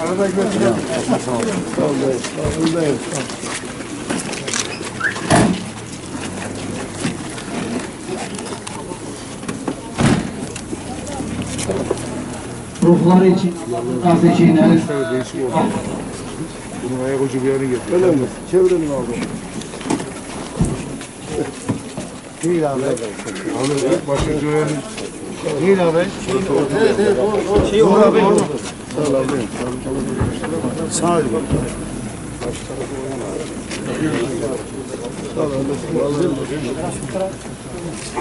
Arada götürelim. Buradayım. ruhları için, rızası için el Bunun ayak ucu bir yere getir. Öyle mi? Çevirelim abi. Değil abi. Abi başka göğenin. Değil abi. Şey yok abi. Sağ ol abi. Sağ ol. Sağ ol abi.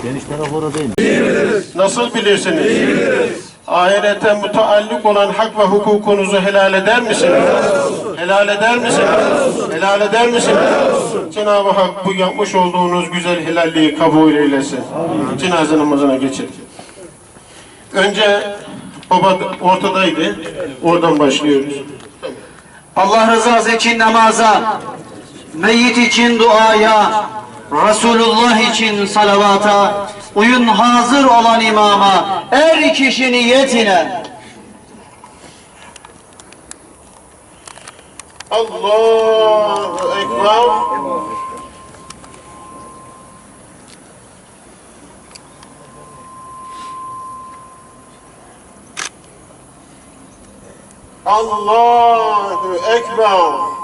Geniş taraf orada değil. Nasıl bilirsiniz? Ahirete müteallik olan hak ve hukukunuzu helal eder misiniz? Helal eder misiniz? Helal eder misiniz? Cenab-ı Hak bu yapmış olduğunuz güzel helalliği kabul eylesin. Cenaze namazına geçin. Önce baba ortadaydı. Oradan başlıyoruz. Allah rızası için namaza, meyyit için duaya, Resulullah için salavata, uyun hazır olan imama, er kişi niyetine. Allahu Ekber. Allahu Ekber.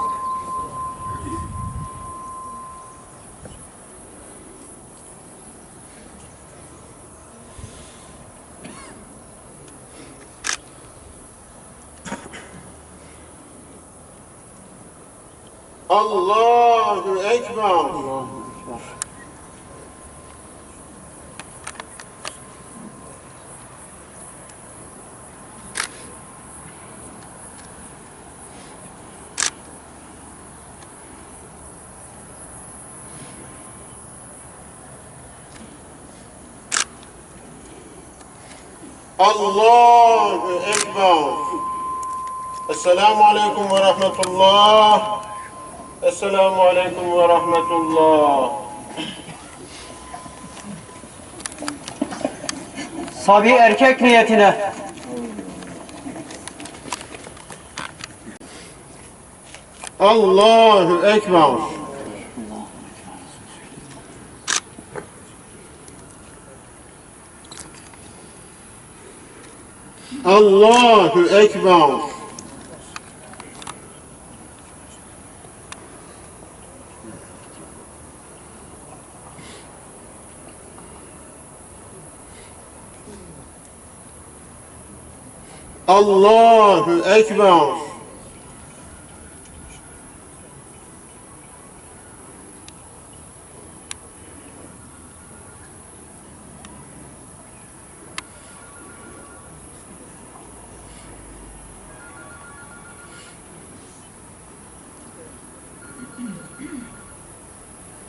Allahu Ekber. Allahu Ekber. Allahu Ekber. Esselamu Aleyküm ve Rahmetullah. Esselamu Aleyküm ve Rahmetullah. Sabi erkek niyetine. Allahu Ekber. Allahu Ekber. Allahu Ekber.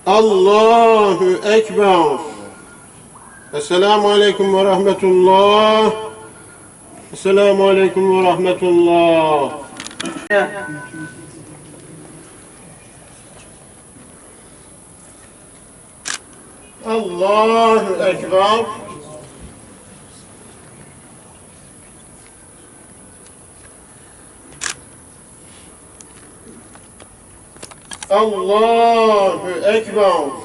Allahu Ekber. Esselamu Aleyküm ve Rahmetullah. Esselamu Aleyküm ve Rahmetullah. Allahu Ekber. Allahu Ekber.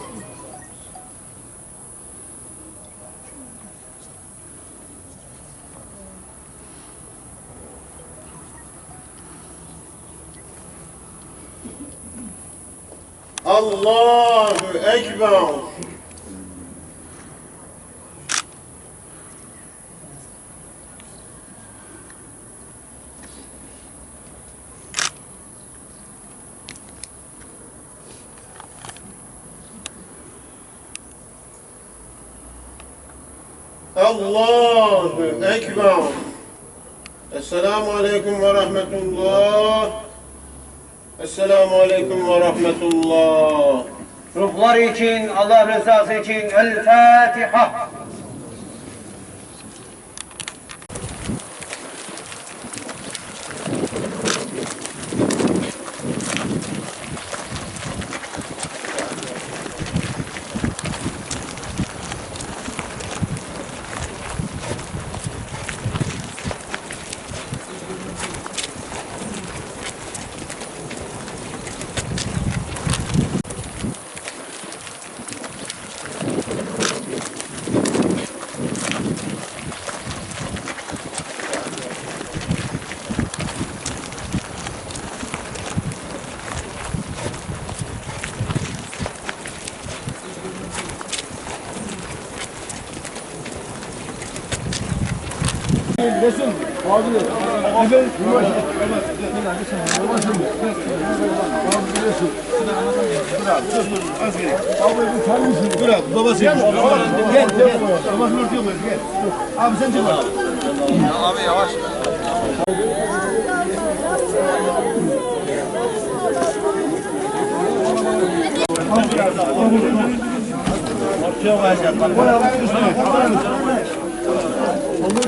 Allahu Ekber. Allahu Ekber. Esselamu Aleyküm ve Rahmetullah. Esselamu Aleyküm ve Rahmetullah. Ruhlar için, Allah rızası için El Fatiha. Değil, resim. Bazı değil. Efendim, yuvaşı. Resim. Dur abi, dur dur. Az gerek. Abi bu kendisi. Dur abi, babası. Gel, gel. gel. Babasını örtüyor böyle, gel. Abi sen çık abi. Abi yavaş. Çok acayip. Bak, bak, bak. Bir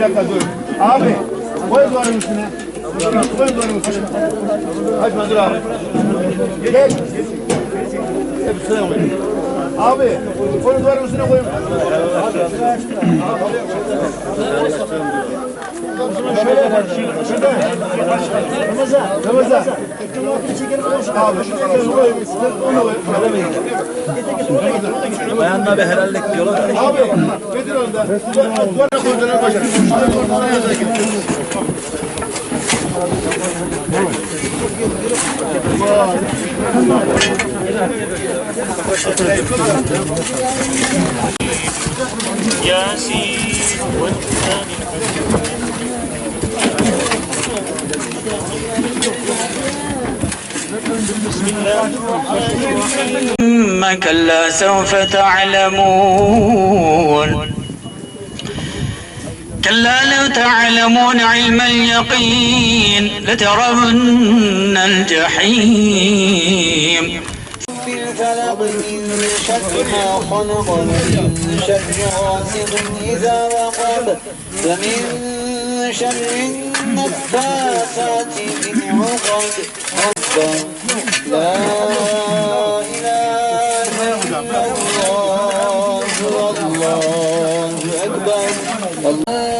dakika dur. Abi, koy duvarın üstüne. Koy duvarın üstüne. Açma dur abi. Gel. Hep sıraya koy. Abi, koy duvarın üstüne koyun. Şöyle, şurada. Ramazan, Ramazan. Abi, sen koy, sen onu koy. Bayanla bir helallik diyorlar. Abi, getir onu da. Duvarına koydular başka. Şuraya koydular yazar gibi. ياسين والقرآن ثم كلا سوف تعلمون. كلا لو تعلمون علم اليقين لترون الجحيم. في الفلق من شر ما خلق ومن شر غاسق إذا وقب. ومن شر النفاثات في العقد ربا لا إله إلا الله والله أكبر لا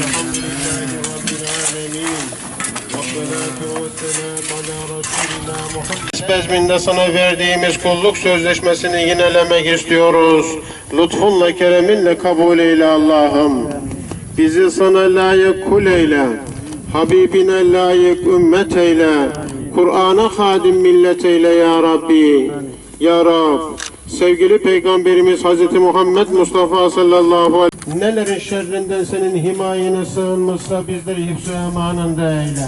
الحمد لله رب العالمين والصلاة والسلام على رسولنا Muhammed. Bezminde sana verdiğimiz kulluk sözleşmesini yinelemek istiyoruz. Lütfunla, kereminle kabul eyle Allah'ım. Bizi sana layık kul eyle. Habibine layık ümmet eyle. Kur'an'a hadim millet eyle ya Rabbi. Ya Rab. Sevgili Peygamberimiz Hz. Muhammed Mustafa sallallahu aleyhi ve sellem Nelerin şerrinden senin himayene sığınmışsa bizleri hifz-i emanında eyle.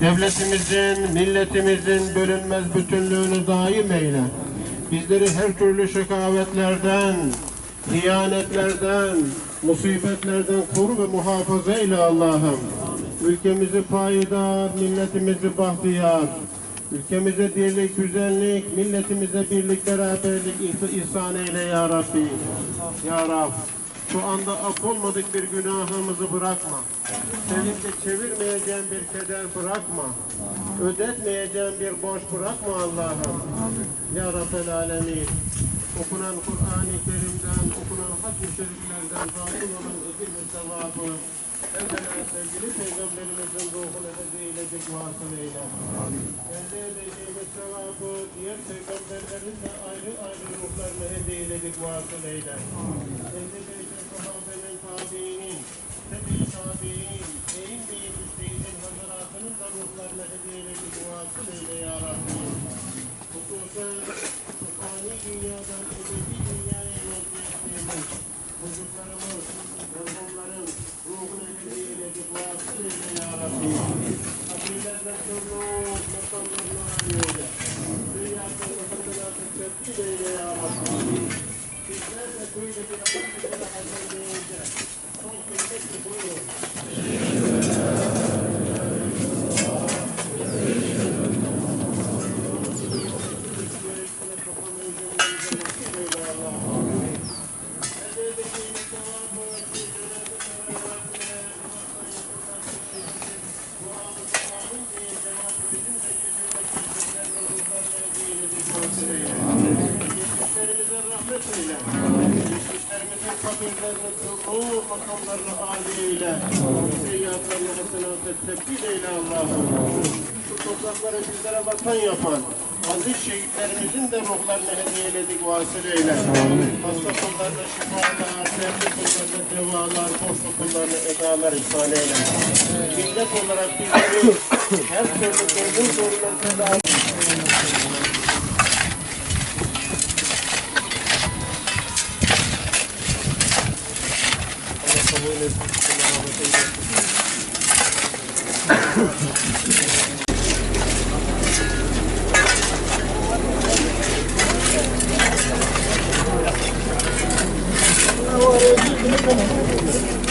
Devletimizin, milletimizin bölünmez bütünlüğünü daim eyle. Bizleri her türlü şekavetlerden, hiyanetlerden, musibetlerden koru ve muhafaza eyle Allah'ım. Ülkemizi payidar, milletimizi bahtiyar, ülkemize dirlik, güzellik, milletimize birlik, beraberlik ihs- ihsan eyle ya Rabbi. Ya Rab, şu anda affolmadık bir günahımızı bırakma. Senin de çevirmeyeceğin bir keder bırakma. Ödetmeyeceğin bir borç bırakma Allah'ım. Ya Rabbel Alemin. Okunan Kur'an-ı Kerim'den, okunan hac-ı şeriflerden zaten olan ecir ve sevabı evvela sevgili Peygamberimizin ruhuna hediye eyledik vasıl eyle. Elde edeceğimiz sevabı diğer peygamberlerin de ayrı ayrı ruhlarına hediye eyledik vasıl eyle. Elde edeceğimiz sahabenin, tabiinin, tabi tabiinin, eğin beyin müstehidin hazaratının da ruhlarına hediye eyledik vasıl eyle ya Rabbi. Hususen şu fani dünyadan ebedi dünyaya yol geçtiğimiz çocuklarımız, merhumların ruhuna hediye eyledik vasıl eyle tebdil eyle Allah'ım. Şu toprakları bizlere vatan yapan aziz şehitlerimizin de ruhlarını hediye eyledik vasıl eyle. Hasta kullarına şifalar, dertli kullarına devalar, borçlu kullarına edalar ihsan eyle. Millet olarak bizleri her türlü sorunlarına いいですね。